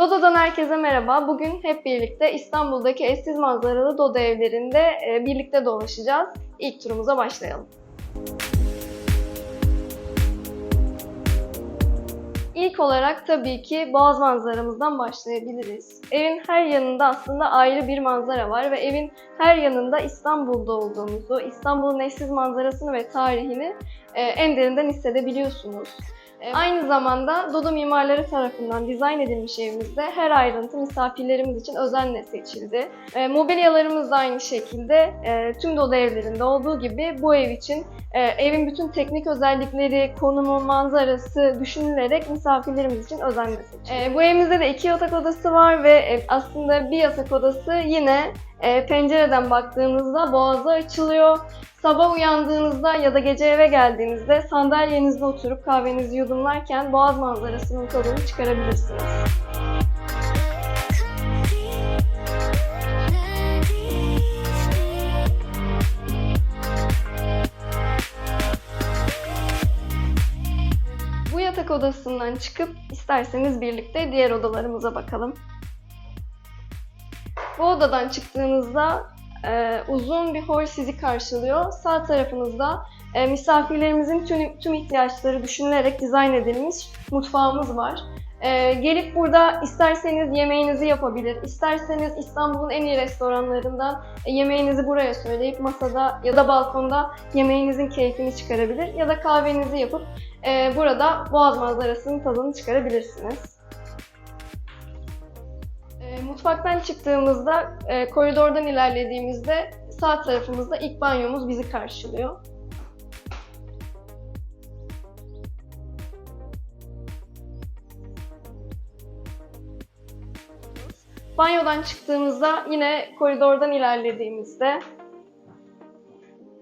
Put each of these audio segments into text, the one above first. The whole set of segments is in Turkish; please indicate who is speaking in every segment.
Speaker 1: Dodo'dan herkese merhaba. Bugün hep birlikte İstanbul'daki eşsiz manzaralı Dodo evlerinde e, birlikte dolaşacağız. İlk turumuza başlayalım. İlk olarak tabii ki Boğaz manzaramızdan başlayabiliriz. Evin her yanında aslında ayrı bir manzara var ve evin her yanında İstanbul'da olduğumuzu, İstanbul'un eşsiz manzarasını ve tarihini e, en derinden hissedebiliyorsunuz. E, Aynı zamanda Dodo mimarları tarafından dizayn edilmiş evimizde her ayrıntı misafirlerimiz için özenle seçildi. E, mobilyalarımız da aynı şekilde e, tüm Dodo evlerinde olduğu gibi bu ev için e, evin bütün teknik özellikleri, konumu, manzarası düşünülerek misafirlerimiz için özenle seçildi. E, bu evimizde de iki yatak odası var ve e, aslında bir yatak odası yine e, pencereden baktığınızda boğaza açılıyor. Sabah uyandığınızda ya da gece eve geldiğinizde sandalyenizde oturup kahvenizi yudumlarken boğaz manzarasının tadını çıkarabilirsiniz. Bu yatak odasından çıkıp isterseniz birlikte diğer odalarımıza bakalım. Bu odadan çıktığınızda e, uzun bir hol sizi karşılıyor. Sağ tarafınızda e, misafirlerimizin tüm, tüm ihtiyaçları düşünülerek dizayn edilmiş mutfağımız var. E, gelip burada isterseniz yemeğinizi yapabilir, isterseniz İstanbul'un en iyi restoranlarından e, yemeğinizi buraya söyleyip masada ya da balkonda yemeğinizin keyfini çıkarabilir ya da kahvenizi yapıp e, burada boğaz manzarasının tadını çıkarabilirsiniz. E, Mutfaktan çıktığımızda, e, koridordan ilerlediğimizde sağ tarafımızda ilk banyomuz bizi karşılıyor. Banyodan çıktığımızda yine koridordan ilerlediğimizde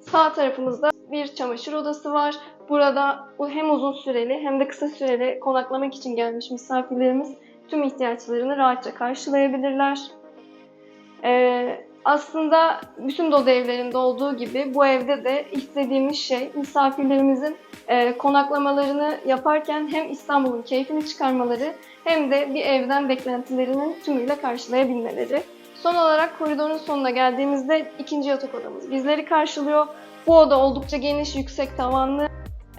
Speaker 1: sağ tarafımızda bir çamaşır odası var. Burada bu hem uzun süreli hem de kısa süreli konaklamak için gelmiş misafirlerimiz tüm ihtiyaçlarını rahatça karşılayabilirler. Ee, aslında bütün Dodo evlerinde olduğu gibi bu evde de istediğimiz şey misafirlerimizin e, konaklamalarını yaparken hem İstanbul'un keyfini çıkarmaları hem de bir evden beklentilerinin tümüyle karşılayabilmeleri. Son olarak koridorun sonuna geldiğimizde ikinci yatak odamız bizleri karşılıyor. Bu oda oldukça geniş, yüksek tavanlı.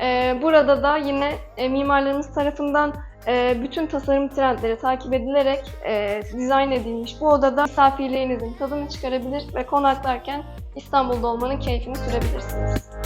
Speaker 1: Ee, burada da yine e, mimarlarımız tarafından e, bütün tasarım trendleri takip edilerek e, dizayn edilmiş bu odada misafirlerinizin tadını çıkarabilir ve konaklarken İstanbul'da olmanın keyfini sürebilirsiniz.